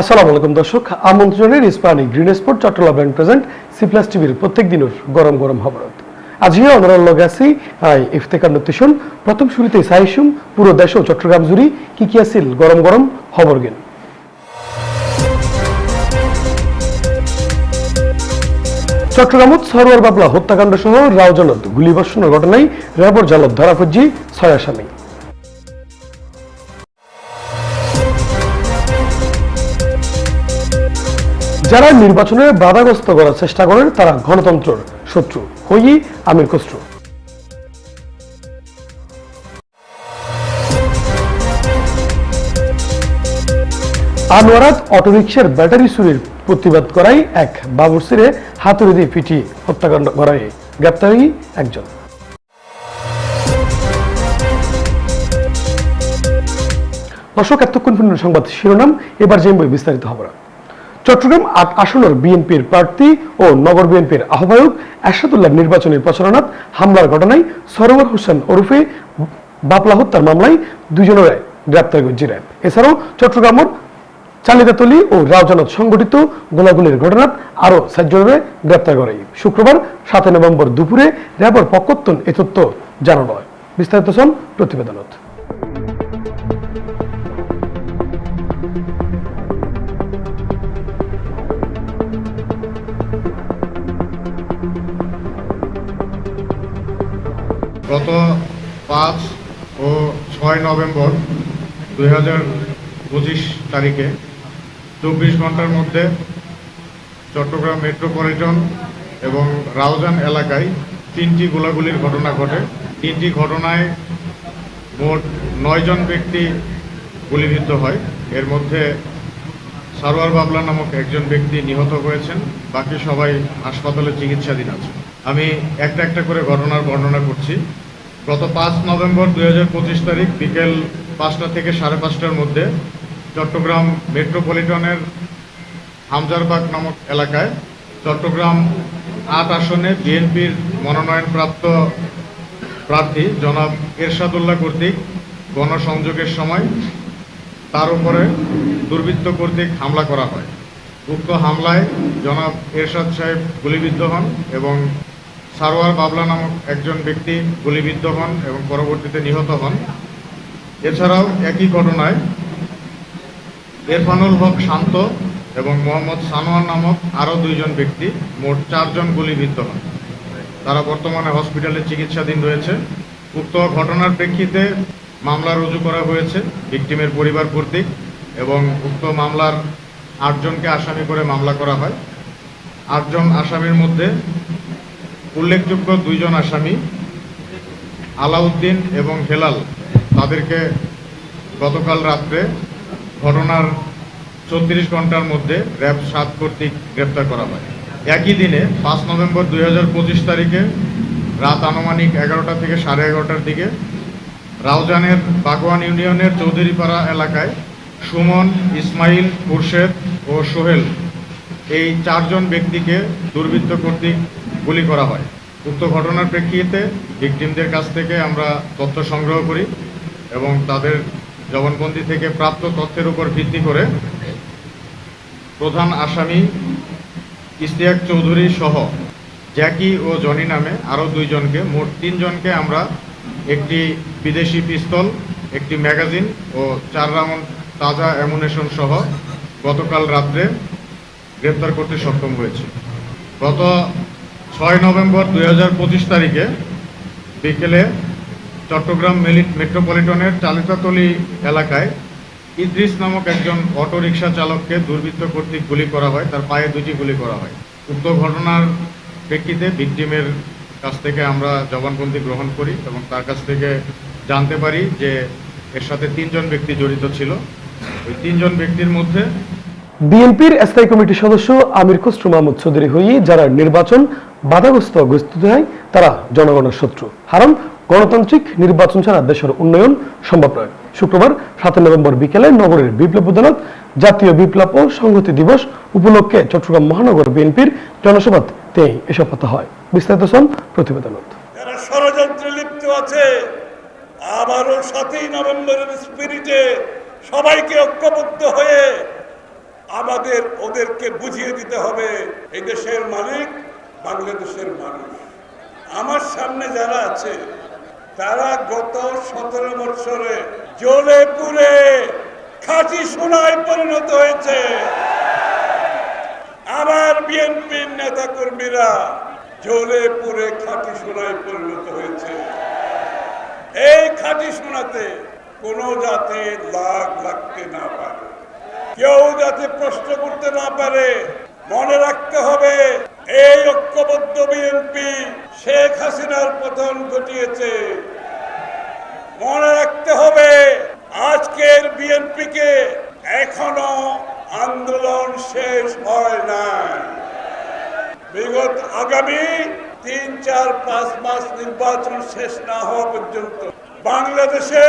আসসালামু আলাইকুম দর্শক, আমন্ত্রণের Ispahani green sport Chattala bank present C plus টিভির প্রত্যেক দিনের গরম গরম খবর আজিও অনরাল লগে আছি, আই ইফতেকার নতিশন প্রথম শুরুতে সাইসুম, পুরো দেশ ও চট্টগ্রাম জুড়ি কি কি আছিল গরম গরম খবর গেন চট্টগ্রামত সরোয়ার বাবলা হত্যাকাণ্ড সহ রাওজানত গুলিবর্ষণের ঘটনায় র্যাবর জালত ধরা পড়ছি ছয় আসামি। যারা নির্বাচনে বাধাগ্রস্ত করার চেষ্টা করেন, তারা গণতন্ত্রের শত্রু। হই আমির খসরু। আনোয়ারাত অটোরিকশার ব্যাটারি চুরির প্রতিবাদ করাই এক বাবুরসিরে হাতুড়ি দিয়ে পিটিয়ে হত্যাকাণ্ড করায় গ্রেপ্তারি একজন। দর্শক, এতক্ষণ সংবাদ শিরোনাম। এবার জানব বিস্তারিত খবর। চট্টগ্রাম আট আসনের বিএনপির প্রার্থী ও নগর বিএনপির আহ্বায়ক এরশাদুল্লাহ নির্বাচনী প্রচারণাত হামলার ঘটনায় সরোয়ার হোসেন ওরফে বাপলা হত্যার মামলায় দুজনের গ্রেপ্তার করেছে র্যাব এছাড়াও চট্টগ্রামের চালিদাতলি ও রাউজানত সংগঠিত গোলাগুলির ঘটনাত আরও সাতজনের গ্রেপ্তার করে। শুক্রবার সাতই নভেম্বর দুপুরে র্যাবের পক্ষত্তন এ তথ্য জানানো হয়। বিস্তারিত প্রতিবেদনত। গত পাঁচ ও ছয় নভেম্বর দুই হাজার পঁচিশ তারিখে চব্বিশ ঘণ্টার মধ্যে চট্টগ্রাম মেট্রোপলিটন এবং রাউজান এলাকায় তিনটি গোলাগুলির ঘটনা ঘটে। তিনটি ঘটনায় মোট নয়জন ব্যক্তি গুলিবিদ্ধ হয়। এর মধ্যে সারোয়ার বাবলা নামক একজন ব্যক্তি নিহত হয়েছেন। বাকি সবাই হাসপাতালে চিকিৎসাধীন আছে আমি একটা একটা করে ঘটনার বর্ণনা করছি। গত পাঁচ নভেম্বর দুই হাজার পঁচিশ তারিখ বিকেল পাঁচটা থেকে সাড়ে পাঁচটার মধ্যে চট্টগ্রাম মেট্রোপলিটনের হামজারবাগ নামক এলাকায় চট্টগ্রাম আট আসনে বিএনপির মনোনয়নপ্রাপ্ত প্রার্থী জনাব এরশাদুল্লাহ কর্তৃক গণসংযোগের সময় তার উপরে দুর্বৃত্ত কর্তৃক হামলা করা হয়। উক্ত হামলায় জনাব এরশাদ সাহেব গুলিবিদ্ধ হন এবং সারোয়ার বাবলা নামক একজন ব্যক্তি গুলিবিদ্ধ হন এবং পরবর্তীতে নিহত হন। এছাড়াও একই ঘটনায় এরফানুল হক শান্ত এবং মোহাম্মদ সানোয়ার নামক আরও দুইজন ব্যক্তি, মোট চারজন গুলিবিদ্ধ হন। তারা বর্তমানে হসপিটালে চিকিৎসাধীন রয়েছে। উক্ত ঘটনার প্রেক্ষিতে মামলা রুজু করা হয়েছে ভিকটিমের পরিবার কর্তৃক এবং উক্ত মামলার আটজনকে আসামি করে মামলা করা হয়। আটজন আসামির মধ্যে উল্লেখযোগ্য দুইজন আসামি, আলাউদ্দিন এবং হেলাল, তাদেরকে গতকাল রাত্রে ঘটনার চৌত্রিশ ঘণ্টার মধ্যে র্যাব সাত কর্তৃক গ্রেপ্তার করা হয়। একই দিনে পাঁচ নভেম্বর দুই হাজার পঁচিশ তারিখে রাত আনুমানিক এগারোটা থেকে সাড়ে এগারোটার দিকে রাউজানের বাগওয়ান ইউনিয়নের চৌধুরীপাড়া এলাকায় সুমন, ইসমাইল মুর্শেদ ও সোহেল এই চারজন ব্যক্তিকে দুর্বৃত্ত কর্তৃক গুলি করা হয়। উক্ত ঘটনার প্রেক্ষিতে ভিকটিমদের কাছ থেকে আমরা তথ্য সংগ্রহ করি এবং তাদের জবানবন্দি থেকে প্রাপ্ত তথ্যের উপর ভিত্তি করে প্রধান আসামি ইশতিয়াক চৌধুরী সহ জ্যাকি ও জনি নামে আরও দুইজনকে, মোট তিনজনকে আমরা একটি বিদেশি পিস্তল, একটি ম্যাগাজিন ও চার রাউন্ড তাজা অ্যামুনেশন সহ গতকাল রাত্রে গ্রেপ্তার করতে সক্ষম হয়েছে। গত ছয় নভেম্বর দুই হাজার পঁচিশ তারিখে বিকেলে চট্টগ্রাম মেট্রোপলিটনের চালিতাতলি এলাকায় ইদ্রিস নামক একজন অটোরিকশা চালককে দুর্বৃত্ত কর্তৃক গুলি করা হয়। তার পায়ে দুটি গুলি করা হয়। উক্ত ঘটনার প্রেক্ষিতে ভিকটিমের কাছ থেকে আমরা জবানবন্দি গ্রহণ করি এবং তার কাছ থেকে জানতে পারি যে এর সাথে তিনজন ব্যক্তি জড়িত ছিল। ওই তিনজন ব্যক্তির মধ্যে বিএনপির স্থায়ী কমিটির সদস্য আমির খসরু মাহমুদ চৌধুরী হই, যারা নির্বাচন বাধাগ্রস্ত গ্রস্ত হয়, তারা জনগণের শত্রু। কারণ গণতান্ত্রিক নির্বাচন ছাড়া দেশের উন্নয়ন সম্ভব নয়। শুক্রবার সাতই নভেম্বর বিকেলে নগরের বিপ্লব উদ্যানত জাতীয় বিপ্লব ও সংহতি দিবস উপলক্ষে চট্টগ্রাম মহানগর বিএনপির জনসভাতে এসব কথা হয়। বিস্তারিত শোন প্রতিবেদনত। ষড়যন্ত্রে লিপ্ত আছে, আবারও সাতই নভেম্বরের স্পিরিটে সবাইকে ঐক্যবদ্ধ হয়ে আমাদের, ওদেরকে বুঝিয়ে দিতে হবে, এই দেশের মালিক বাংলাদেশের মানুষ। আমার সামনে যারা আছে, তারা গত সতেরো বছরে জ্বলে পুড়ে খাঁটি সোনায় পরিণত হয়েছে। আমার বিএনপির নেতা কর্মীরা জ্বলে পুড়ে খাঁটি সোনায় পরিণত হয়েছে। এই খাঁটি সোনাতে কোনো যাতে লাগ লাগতে না পারে। কেউ যাতে প্রশ্ন করতে না পারে, মনে রাখতে হবে, এই ঐক্যবদ্ধ বিএনপি শেখ হাসিনার পতন ঘটিয়েছে। মনে রাখতে হবে, আজকের বিএনপিকে এখনও আন্দোলন শেষ হয় নাই। বিগত আগামী তিন, চার, পাঁচ মাস নির্বাচন শেষ না হওয়া পর্যন্ত বাংলাদেশে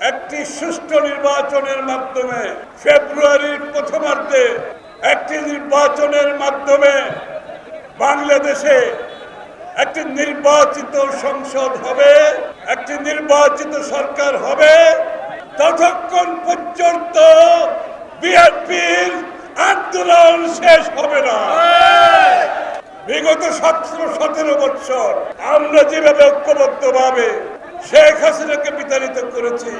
একটি সুষ্ঠু নির্বাচনের মাধ্যমে ফেব্রুয়ারির প্রথমার্ধে একটি নির্বাচনের মাধ্যমে বাংলাদেশে একটি নির্বাচিত সংসদ হবে একটি নির্বাচিত সরকার হবে। ততক্ষণ পর্যন্ত বিএনপির আন্দোলন শেষ হবে না। বিগত সতেরো সতেরো বছর আমরা যেভাবে ঐক্যবদ্ধ ভাবে শেখ হাসিনাকে বিতাড়িত করেছি।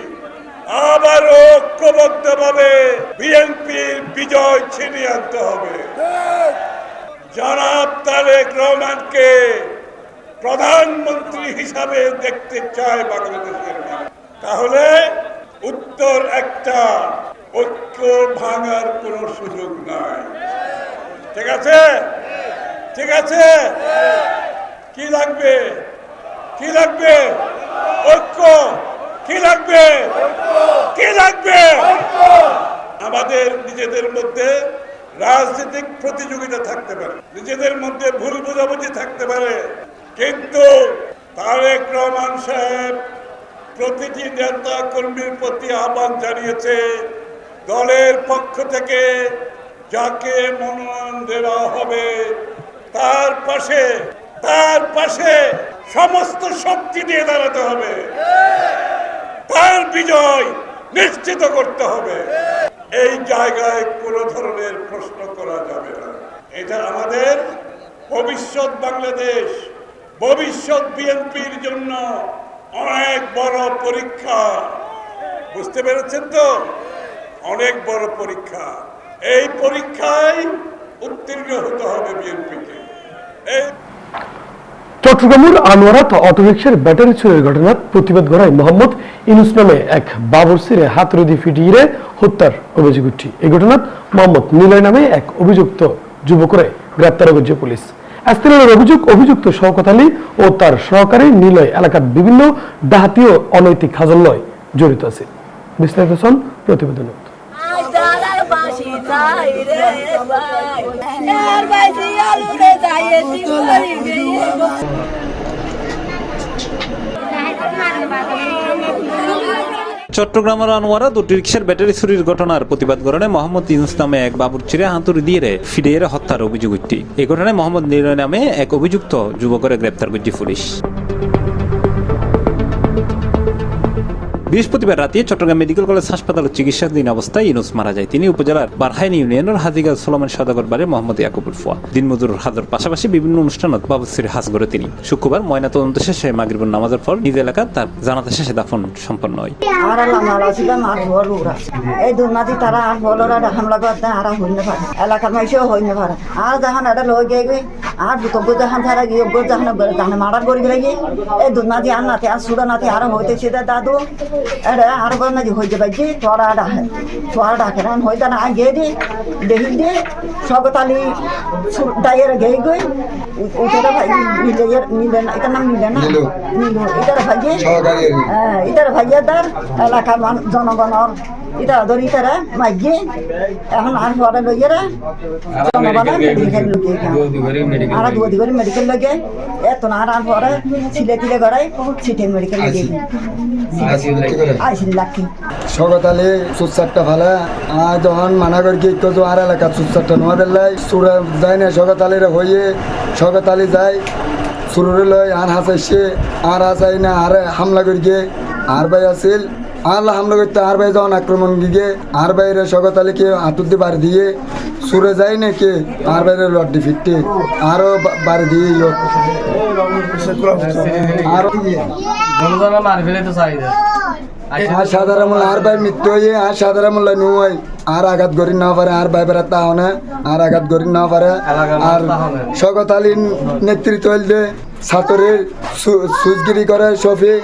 আবার ঐক্যবদ্ধ ভাবে বিএনপির বিজয় ছিনিয়ে আনতে হবে। জনাব তারেক রহমানকে প্রধানমন্ত্রী হিসাবে দেখতে চায় বাংলাদেশের তাহলে উত্তর একটা, ঐক্য ভাঙার কোনো সুযোগ নাই। ঠিক আছে? ঠিক আছে? কি লাগবে? কি লাগবে? ঐক্য। কি লাগবে? কি লাগবে? আমাদের নিজেদের মধ্যে রাজনৈতিক প্রতিযোগিতা থাকতে পারে। নিজেদের মধ্যে ভুল বোঝাবুঝি থাকতে পারে। কিন্তু তারেক রহমান সাহেব প্রতিটি নেতা কর্মীর প্রতি আহ্বান জানিয়েছে, দলের পক্ষ থেকে যাকে মনোনয়ন দেওয়া হবে, তার পাশে তার পাশে সমস্ত শক্তি দিয়ে দাঁড়াতে হবে। তার বিজয় নিশ্চিত করতে হবে। এই জায়গায় কোনো ধরনের প্রশ্ন করা যাবে না। এটা আমাদের ভবিষ্যৎ বাংলাদেশ। ভবিষ্যৎ বিএনপির জন্য অনেক বড় পরীক্ষা। বুঝতে পেরেছেন তো? অনেক বড় পরীক্ষা। এই পরীক্ষায় উত্তীর্ণ হতে হবে বিএনপিকে। চট্টগ্রামের আনোয়ারাত অটোরিকশার ব্যাটারি চুরির ঘটনার প্রতিবাদ করায় মোহাম্মদ ইনুস নামে এক বাবরসিরে হাতরদি ফিটিয়ে হত্যার অভিযোগ উঠি এই ঘটনাত মোহাম্মদ নিলয় নামে এক অভিযুক্ত যুবকরে গ্রেপ্তার করছে পুলিশ। স্থানীয় অভিযোগ, অভিযুক্ত শওকত ও তার সহকারী নিলয় এলাকার বিভিন্ন ডাহাতি অনৈতিক খাজল্যয় জড়িত আছে। বিস্তারিত আজ দাদার চাই রে চট্টগ্রামের আনোয়ারা দুটি রিক্সার ব্যাটারি চুরির ঘটনার প্রতিবাদ করে মোহাম্মদ ইউনুস নামে এক বাবুর চিরে হাতুড়ি দিয়ে ফিরিয়ে হত্যার অভিযোগ উঠি এই ঘটনায় মোহাম্মদ নিরয় নামে এক অভিযুক্ত যুবকের গ্রেপ্তার করছে পুলিশ। বৃহস্পতিবার রাতে চট্টগ্রাম মেডিকেল কলেজ হাসপাতালে চিকিৎসাধীন অবস্থায় ইনুস মারা যায়। তিনি উপজেলার বারহাইন ইউনিয়নের হাজিগা সোলমান সদাগর বাড়ি মোহাম্মদ ইয়াকুবুল ফুয়া। দিনমজুর হাজার পাশাপাশি বিভিন্ন অনুষ্ঠানত বাবুসির হাজ করে তিনি। শুক্রবার ময়না তদন্ত শেষে মাগরিবুর নামাজের পর নিজ এলাকা তার জানাতে শেষে দাফন সম্পন্ন হয়। এই দুর্নাতি তারা আর বড়রা হামলা করতে আর হইতে পারে। এলাকার মানুষও হইতে পারে। আর যখন এটা লই গিয়ে আর দুতব্য যখন তারা গিয়ে যখন যখন মারার করে গেলে এই দুর্নাতি আর নাতে আর সুরা নাতে আর হইতে সেটা দাদু। এটা আর গন্দি হইতে পারছি তোরা ডাকে তোরা ডাকে না হইতে না গিয়ে দি দেখি দি সবতালি ডাইয়ের গিয়ে গই ওইটা ভাই মিলে মিলে না এটার নাম মিলে না মিলো এটার ভাইয়ে হ্যাঁ এটার ভাইয়ে তার এলাকার মান- জনগণর ইটা ধর ইতারা মাইগে এখন আর পরে লইয়েরা জনগণের মেডিকেল লগে আর করে মেডিকেল লগে এত না আর পরে ছিলে তিলে গড়াই সিটে মেডিকেল লগে আইসিল লাখি সগতালে সুচারটা ভালা। আর যখন মানা করি কি তো আর এলাকা সুচারটা নোয়া বেলাই সুরা যায় না সগতালের হয়ে সগতালি যায় সুরুরে লয় আর হাসাইছে আর হাসাই না আর হামলা করি গে আর ভাই আছিল আল্লাহ হামলা করতে আর ভাই যখন আক্রমণ গিয়ে আর বাইরে শকত আলীকে দিয়ে বাড়ি দিয়ে সুরে যায় নাকি আর বাইরে লড্ডি ফিরতে? আরও বাড়ি দিয়ে আরও আর সাধারণ আর ভাই মৃত্যু হয়ে আর সাধারণ মূল্য নুয় আর আঘাত করি না পারে আর ভাই বেড়া তাও না আর আঘাত করি না পারে আর শকত আলীর নেতৃত্ব হইলে ছাত্রের সুজগিরি করে শফি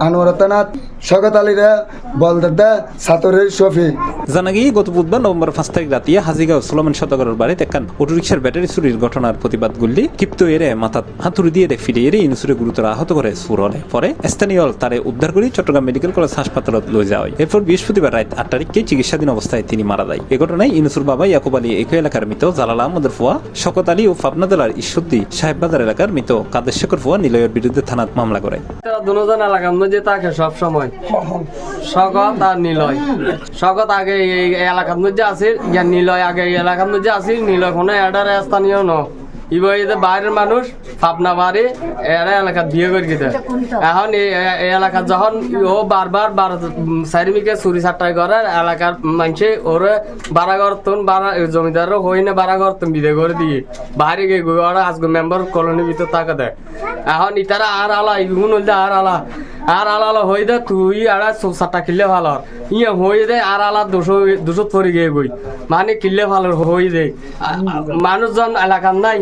আনোয়ারতানাথ শকত আলীরা বলদাদা ছাত্রের শফি জানা গিয়ে গত বুধবার নভেম্বর পাঁচ তারিখ রাতিয়া হাজিগাঁও সোলমান সদাগরের বাড়িতে একখান অটোরিক্সার ব্যাটারি চুরির ঘটনার প্রতিবাদ গুলি ক্ষিপ্ত এরে মাথা হাতুড়ি দিয়ে ফিরে এরে ইনুসুরে গুরুতর আহত করে সুর হলে পরে স্থানীয় তারে উদ্ধার করে চট্টগ্রাম মেডিকেল কলেজ হাসপাতালত লয়ে যাওয়া হয়। এরপর বৃহস্পতিবার রাত আট তারিখকে চিকিৎসাধীন অবস্থায় তিনি মারা যায়। এ ঘটনায় ইনুসুর বাবা ইয়াকুব আলী একই এলাকার মৃত জালাল আহমদের ফুয়া শকত আলী ও পাবনা জেলার ঈশ্বরদী সাহেববাজার এলাকার মৃত কাদের শেখর ফুয়া নিলয়ের বিরুদ্ধে থানাত মামলা করে। তারা দুজন এলাকার মধ্যে থাকে সব সময় স্বগত আর নিলয়। স্বগত আগে এই এলাকার মধ্যে আছে, ইয়া নিলয় আগে এই এলাকার মধ্যে আছে, নিলয় কোনো এটার স্থানীয় ন। ইবা এই বাইরের মানুষ পাবনা বাড়ি, এরা এলাকার বিয়ে করে দিতে এখন এই এলাকার যখন ও বারবার বার চারিমিকে চুরি চাটাই করে, এলাকার মানুষে ওরে বাড়া করতন বাড়া জমিদার হই না বাড়া করতন বিদে করে দিয়ে বাইরে গিয়ে ওরা আজকে মেম্বার কলোনির ভিতর তাকে দেয়। এখন ইতারা আর আলা, ইগুন হইলে আর আলা। আর আলা আলা হই দে তুই আর চারটা কিনলে ভালো ইয়ে হই দে আর আলা দুশো দুশো পরে গিয়ে গই। মানে কিনলে ভালো হই দে। মানুষজন এলাকার নাই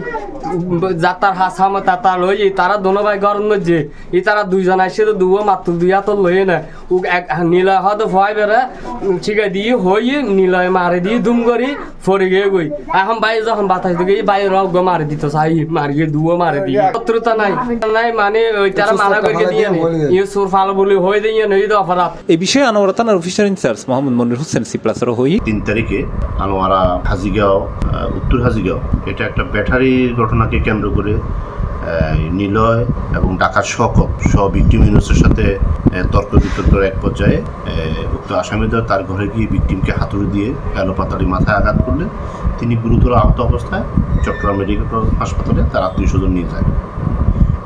যাতার হাসাম তাতা লই তারা দোনো ভাই ঘর মধ্যে। ই তারা দুইজন আসে তো দুও মাত্র দুই হাত লই না। ও এক- নীলয় হয়তো ভয় বেড়ে ঠিক আছে দিয়ে হই নীলয় মারে দিয়ে দুম করি ফরে গিয়ে গই। এখন বাই যখন বাতাস দিকে বাই রগ মারে দিত চাই মারি গিয়ে দুও মারে দিয়ে। শত্রুতা নাই নাই মানে ওই তারা মারা করে দিয়ে ইয়ে সুর ফাল বলে হয়ে দিয়ে নই তো অপরাধ এই বিষয়ে আনোয়ার থানার officer in charge Mohammad Monir Hossain C প্লাসের হই তিন তারিখে আনোয়ারা হাজিগাঁও উত্তর হাজিগাঁও এটা একটা ব্যাটারির ঘটনাকে কেন্দ্র করে নিলয় এবং ঢাকার শকত সহ ভিক্টিম ইউনুসের সাথে তর্ক বিতর্কের এক পর্যায়ে উক্ত আসামিদের তার ঘরে গিয়ে ভিক্টিমকে হাতুড়ি দিয়ে এলোপাতাড়ি মাথায় আঘাত করলে তিনি গুরুতর আহত অবস্থায় চট্টগ্রাম মেডিকেল কলেজ হাসপাতালে তার আত্মীয় স্বজন নিয়ে যায়।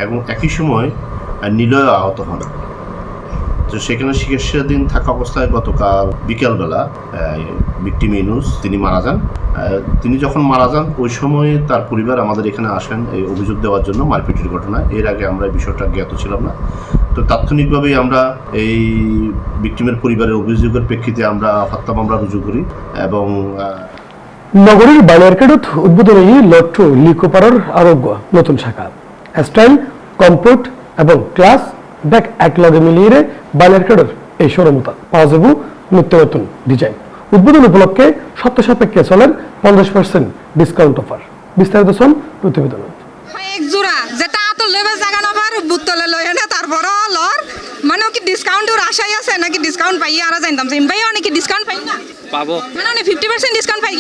এবং একই সময় নিলয় আহত হন। তো সেখানে চিকিৎসাধীন থাকা অবস্থায় গতকাল বিকেলবেলা ভিক্টিম ইনুস তিনি মারা যান। তিনি যখন মারা যান, ওই সময়ে তার পরিবার আমাদের এখানে আসেন এই অভিযোগ দেওয়ার জন্য মারপিটের ঘটনা এর আগে আমরা এই বিষয়টা জ্ঞাত ছিলাম না। তো তাৎক্ষণিকভাবেই আমরা এই ভিক্টিমের পরিবারের অভিযোগের প্রেক্ষিতে আমরা হত্যা মামলা রুজু করি এবং নগরীর বালিয়ারকাডত উদ্বোধনী লট্টু লিকোপারর আরোগ্য নতুন শাখা। স্টাইল কমফোর্ট এবং ক্লাস ব্যাক একলগে মিলিয়ে বালিয়ারকাডর এই শোরুমতা পাওয়া যাব নিত্য নতুন ডিজাইন। উদ্বোধন উপলক্ষে সত্য সাপেক্ষে চলেন পঞ্চাশ পার্সেন্ট ডিসকাউন্ট অফার বিস্তারিত শোন প্রতিবেদন। এক জোড়া যেটা আতর লেবে জাগা নাবার বুতলে লয় না তারপর লর। মানে কি ডিসকাউন্টের আশাই আছে নাকি ডিসকাউন্ট পাই আর জানতাম। সিম ভাই নাকি ডিসকাউন্ট পাই না? পাবো। মানে ফিফটি পার্সেন্ট ডিসকাউন্ট পাই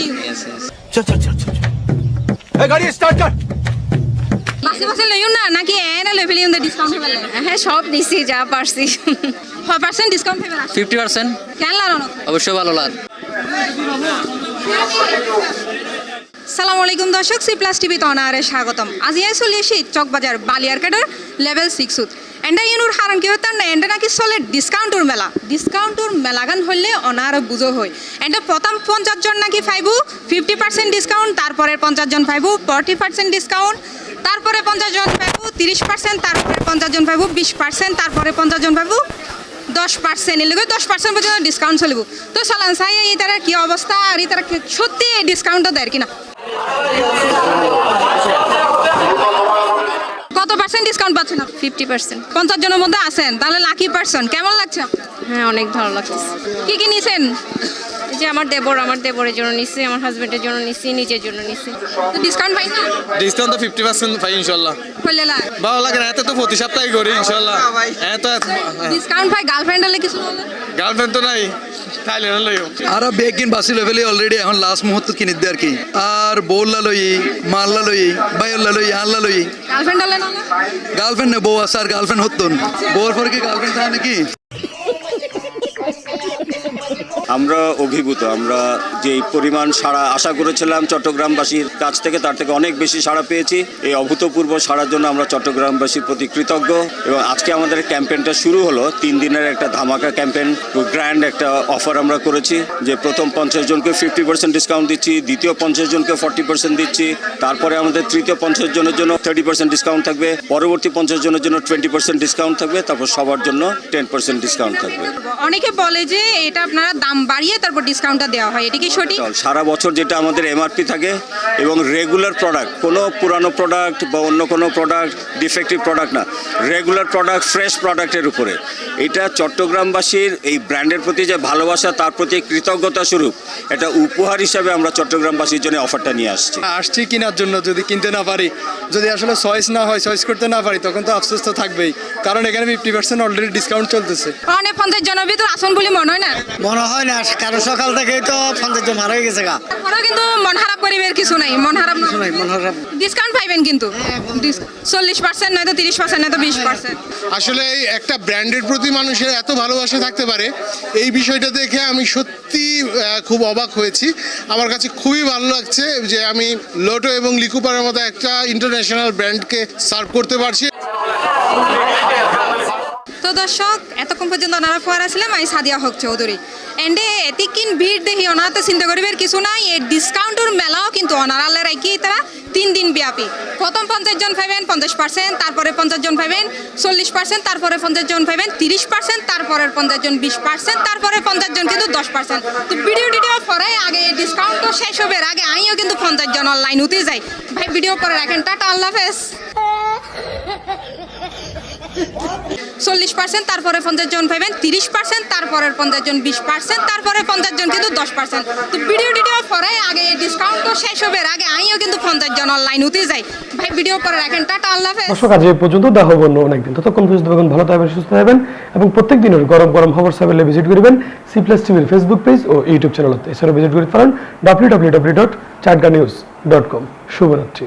বাসে বাসে লইও না নাকি এনে লই ফেলি ডিসকাউন্ট হবে হ্যাঁ সব দিছি যা পারছি। ছয় পার্সেন্ট ডিসকাউন্ট ফিফটি পার্সেন্ট কেন লানো অবশ্যই ভালো লাগ সালাম আলাইকুম দর্শক, সি প্লাস টিভি তনারে স্বাগতম। আজি আই চলি এসি চকবাজার বালিয়ারকাটার লেভেল সিক্সত এন্ডা ইউনুর হারণ কি হতাম না? এন্ডা নাকি চলে ডিসকাউন্টর মেলা? ডিসকাউন্টর মেলাগান হইলে অনার বুঝো হয় এন্ডা প্রথম পঞ্চাশ জন নাকি পাইবো ফিফটি পার্সেন্ট ডিসকাউন্ট তারপরে পঞ্চাশ জন পাইবো ফর্টি পার্সেন্ট ডিসকাউন্ট তারপরে পঞ্চাশ জন পাইবো তিরিশ পার্সেন্ট তারপরে পঞ্চাশ জন পাইবো, বিশ পার্সেন্ট তারপরে পঞ্চাশ জন পাইবো, দশ পার্সেন্ট এলে দশ পার্সেন্ট পর্যন্ত ডিসকাউন্ট চলিব। তো চলান চাই, এই তারা কি অবস্থা আর এই তারা সত্যি এই ডিসকাউন্টটা দেয় কিনা? কত পার্সেন্ট ডিসকাউন্ট পাচ্ছেন? ফিফটি পার্সেন্ট পঞ্চাশ জনের মধ্যে আছেন তাহলে লাকি পার্সন কেমন লাগছে? হ্যাঁ অনেক ভালো লাগছে। কি কি এই যে আমার দেবর আমার দেবরের জন্য নিচ্ছি আমার হাজবেন্ডের জন্য নিচ্ছি নিজের জন্য নিচ্ছি তো ডিসকাউন্ট পাই না? ডিসকাউন্ট তো ফিফটি পার্সেন্ট পাই ইনশাল্লাহ করলে না ভালো লাগে না এত তো প্রতি সপ্তাহে করি ইনশাল্লাহ এত ডিসকাউন্ট পাই গার্লফ্রেন্ড হলে কিছু গার্লফ্রেন্ড তো নাই না আর বেগ কিন বাসি লেভেলে অলরেডি এখন লাস্ট মুহূর্ত কিনে দিয়ে আর কি। আর বউলা লই মাল্লা লই বাইল্লা লই আল্লা লই। গার্লফ্রেন্ড হলে না গার্লফ্রেন্ড বউ আছে আর গার্লফ্রেন্ড হতন বউর পর কি গার্লফ্রেন্ড থাকে নাকি? আমরা অভিভূত, আমরা যে পরিমাণ সাড়া আশা করেছিলাম চট্টগ্রামবাসীর কাছ থেকে, তার থেকে অনেক বেশি সাড়া পেয়েছি। এই অভূতপূর্ব সাড়ার জন্য আমরা চট্টগ্রামবাসীর প্রতি কৃতজ্ঞ এবং আজকে আমাদের ক্যাম্পেইনটা শুরু হলো। তিন দিনের একটা ধামাকা ক্যাম্পেইন গ্র্যান্ড একটা অফার আমরা করেছি যে প্রথম পঞ্চাশ জনকে ফিফটি পার্সেন্ট ডিসকাউন্ট দিচ্ছি, দ্বিতীয় পঞ্চাশ জনকে ফর্টি পার্সেন্ট দিচ্ছি, তারপরে আমাদের তৃতীয় পঞ্চাশ জনের জন্য থার্টি পার্সেন্ট ডিসকাউন্ট থাকবে, পরবর্তী পঞ্চাশ জনের জন্য টোয়েন্টি পার্সেন্ট ডিসকাউন্ট থাকবে, তারপর সবার জন্য টেন পার্সেন্ট ডিসকাউন্ট থাকবে। অনেকে বলে যে এটা আপনারা দাম বাড়িয়ে তারপর ডিসকাউন্টটা দেওয়া হয়। এটা কি সঠিক? সারা বছর যেটা আমাদের এমআরপি থাকে এবং রেগুলার প্রোডাক্ট কোনো পুরানো প্রোডাক্ট বা অন্য কোনো প্রোডাক্ট ডিফেক্টিভ প্রোডাক্ট না রেগুলার প্রোডাক্ট ফ্রেশ প্রোডাক্টের উপরে। এটা চট্টগ্রামবাসীর এই ব্র্যান্ডের প্রতি যে ভালোবাসা তার প্রতি কৃতজ্ঞতা স্বরূপ এটা উপহার হিসাবে আমরা চট্টগ্রামবাসীর জন্য অফারটা নিয়ে আসছি। আসছি কেনার জন্য যদি কিনতে না পারি। যদি আসলে চয়েস না হয় চয়েস করতে না পারি তখন তো আফসোস তো থাকবেই। কারণ এখানে ফিফটি পার্সেন্ট অলরেডি ডিসকাউন্ট চলতেছে। অনেক পঞ্চাশ জনের ভিতর আসন বলে মনে হয় না? মনে হয় না সকাল থেকে তো পঞ্চাশ জন মারা গেছে গা। কিন্তু মন খারাপ করিবের কিছু নাই মন খারাপ নাই, মন খারাপ। ডিসকাউন্ট পাইবেন কিন্তু। চল্লিশ পার্সেন্ট নয়তো তিরিশ পার্সেন্ট নয়তো বিশ পার্সেন্ট আসলে এই একটা ব্র্যান্ডের প্রতি মানুষের এত ভালোবাসা থাকতে পারে এই বিষয়টা দেখে আমি সত্যি খুব অবাক হয়েছি। আমার কাছে খুবই ভালো লাগছে যে আমি লোটো এবং লিকুপারের মতো একটা ইন্টারন্যাশনাল ব্র্যান্ডকে সার্ভ করতে পারছি। তো দর্শক এতক্ষণ পর্যন্ত ওনারা ফোয়ারা ছিলাম আমি সাদিয়া হক চৌধুরী। এন্ডে এতিকিন ভিড় দেখি ওনারা তো চিন্তা করিবার কিছু নাই। এই ডিসকাউন্টের মেলাও কিন্তু ওনারালে রাখি তারা তিন দিন ব্যাপী। প্রথম পঞ্চাশ জন পাইবেন, পঞ্চাশ পার্সেন্ট, তারপরে পঞ্চাশ জন পাইবেন, চল্লিশ পার্সেন্ট, তারপরে পঞ্চাশ জন পাইবেন, তিরিশ পার্সেন্ট, তারপরে পঞ্চাশ জন, বিশ পার্সেন্ট, তারপরে পঞ্চাশ জন, কিন্তু দশ পার্সেন্ট। তো ভিডিও টিডিও পরে আগে ডিসকাউন্ট তো শেষ হবে আগে আমিও কিন্তু পঞ্চাশ জন অনলাইন হতে যাই। ভাই ভিডিও করে রাখেন, টাটা, আল্লাহ হাফেজ। চল্লিশ পার্সেন্ট তারপরে পঞ্চাশ জন পাইবেন, তিরিশ পার্সেন্ট তারপরে পঞ্চাশ জন, বিশ পার্সেন্ট তারপরে পঞ্চাশ জন, কিন্তু দশ পার্সেন্ট তো ভিডিও টিডিও পরে আগে ডিসকাউন্ট তো শেষ হবে আগে আমিও কিন্তু পঞ্চাশ জন অনলাইন হতে যাই। ভাই ভিডিও করে রাখেন, টাটা, আল্লাহ দর্শক, আজ পর্যন্ত, দেখা হব অন্য অনেকদিন। ততক্ষণ পর্যন্ত থাকুন, ভালো থাকবেন, সুস্থ থাকবেন, এবং প্রত্যেক দিনের গরম গরম খবর সাইবেলে ভিজিট করবেন সি প্লাস টিভির ফেসবুক পেজ ও ইউটিউব চ্যানেলতে এছাড়াও ভিজিট করতে পারেন W W W dot Chatga news dot com শুভরাত্রি।